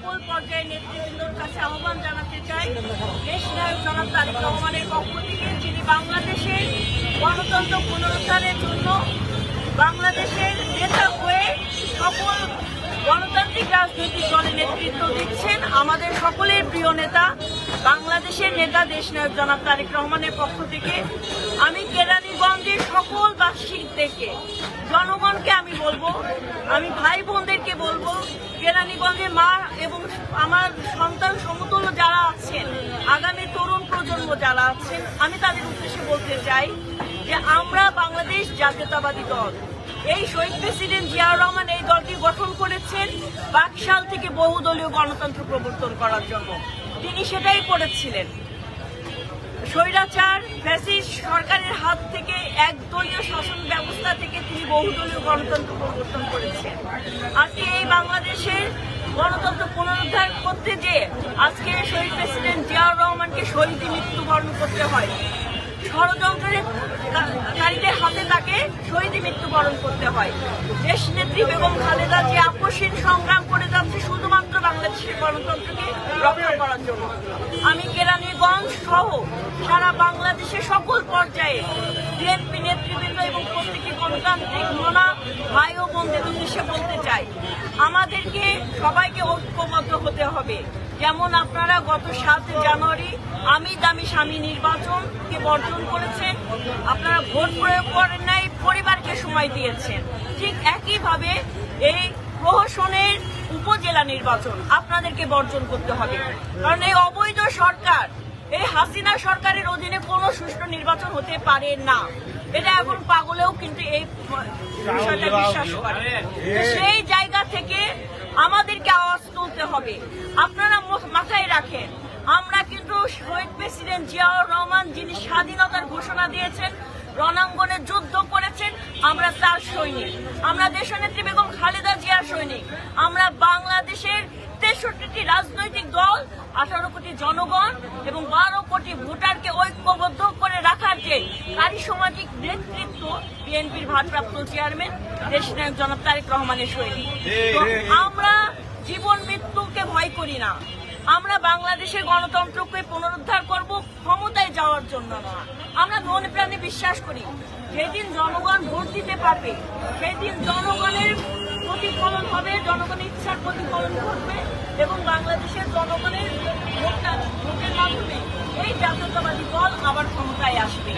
নেতৃবৃন্দর কাছে আহ্বান জানাতে চাই। দেশ নায়ক জনাব তারেক রহমানের পক্ষ থেকে যিনি বাংলাদেশের গণতন্ত্র পুনরুদ্ধারের জন্য বাংলাদেশের নেতা হয়ে সকল গণতান্ত্রিক রাজনৈতিক দলের নেতৃত্ব দিচ্ছেন আমাদের সকলের প্রিয় নেতা, বাংলাদেশের নেতা দেশ নায়ক জনাব তারেক রহমানের পক্ষ থেকে। আমি কেরানীগঞ্জের সকল বাসীদেরকে, জনগণকে আমি বলব, আমি ভাই বোনদেরকে বলব কেরানীগঞ্জে মা এবং আমার সন্তান সমতুল্য যারা আছেন, আগামী তরুণ প্রজন্ম যারা আছেন, আমি তাদের উদ্দেশ্যে বলতে চাই যে আমরা বাংলাদেশ জাতীয়তাবাদী দল। এই শহীদ প্রেসিডেন্ট জিয়াউর রহমান এই দলটি গঠন করেছেন বাকশাল থেকে বহুদলীয় গণতন্ত্র প্রবর্তন করার জন্য। তিনি সেটাই করেছিলেন। স্বৈরাচার, ফ্যাসিস্ট সরকারের হাত থেকে একদলীয় শাসন ব্যবস্থা থেকে তিনি বহুদলীয় গণতন্ত্র প্রবর্তন করেছেন। আজকে এই বাংলাদেশের গণতন্ত্র পুনরুদ্ধার করতে যে আজকে শহীদ প্রেসিডেন্ট জিয়াউর রহমানকে শহীদ মৃত্যুবরণ করতে হয়, ষড়যন্ত্রের হাতে তাকে শহীদ মৃত্যুবরণ করতে হয়। দেশ নেত্রী বেগম খালেদা যে আপসীন সংগ্রাম করে যাচ্ছে শুধুমাত্র বাংলাদেশের গণতন্ত্রকে রক্ষা করার জন্য আমি কেরানীগঞ্জ সহ সারা বাংলাদেশের সকল পর্যায়ে বিএনপি নেতৃবৃন্দ এবং প্রত্যেকটি গণতান্ত্রিক মনা ভাই ও বোনদের উদ্দেশ্যে বলতে চাই। আমাদেরকে সবাইকে ঐক্যবদ্ধ হতে হবে। যেমন আপনারা গত সাত জানুয়ারি আমি দামি স্বামী নির্বাচনকে বর্জন করেছেন। আপনারা ভোট প্রয়োগ করেন নাই, পরিবারকে সময় দিয়েছেন। ঠিক একইভাবে এই প্রহসনের উপজেলা নির্বাচন আপনাদেরকে বর্জন করতে হবে। কারণ এই অবৈধ সরকার হাসিনা সরকারের অধীনে কোন সুষ্ঠু নির্বাচন হতে পারে না। এটা এখন পাগলেও কিন্তু এই বিষয়টা বিশ্বাস করে। সেই জায়গা থেকে আমাদেরকে আওয়াজ তুলতে হবে। আপনারা মো- মাথায় রাখেন আমরা কিন্তু শহীদ প্রেসিডেন্ট জিয়াউর রহমান যিনি স্বাধীনতার ঘোষণা দিয়েছেন রণাঙ্গনে যুদ্ধ করেছেন আমরা তার সৈনিক। আমরা দেশনেত্রী বেগম খালেদা জিয়ার সৈনিক। আমরা বাংলাদেশের তেষট্টিটি রাজনৈতিক দল আঠারো কোটি জনগণ এবং বারো কোটি ভোটারকে ঐক্যবদ্ধ করে রাখার যে কারিসমাজিক নেতৃত্ব বিএনপির ভারপ্রাপ্ত চেয়ারম্যান দেশনায়ক জনাব তারেক রহমানের সৈনিক। আমরা জীবন মৃত্যুকে ভয় করি না। আমরা বাংলাদেশের গণতন্ত্রকে পুনরুদ্ধার যাওয়ার জন্য না। আমরা মনে প্রাণে বিশ্বাস করি। যেদিন জনগণ ভোট দিতে পারবে, সেদিন জনগণের প্রতিফলন হবে জনগণের ইচ্ছার প্রতিফলন ঘটবে এবং বাংলাদেশের জনগণের ভোটটা ভোটের মাধ্যমে এই জাতীয়তাবাদী দল আবার ক্ষমতায় আসবে।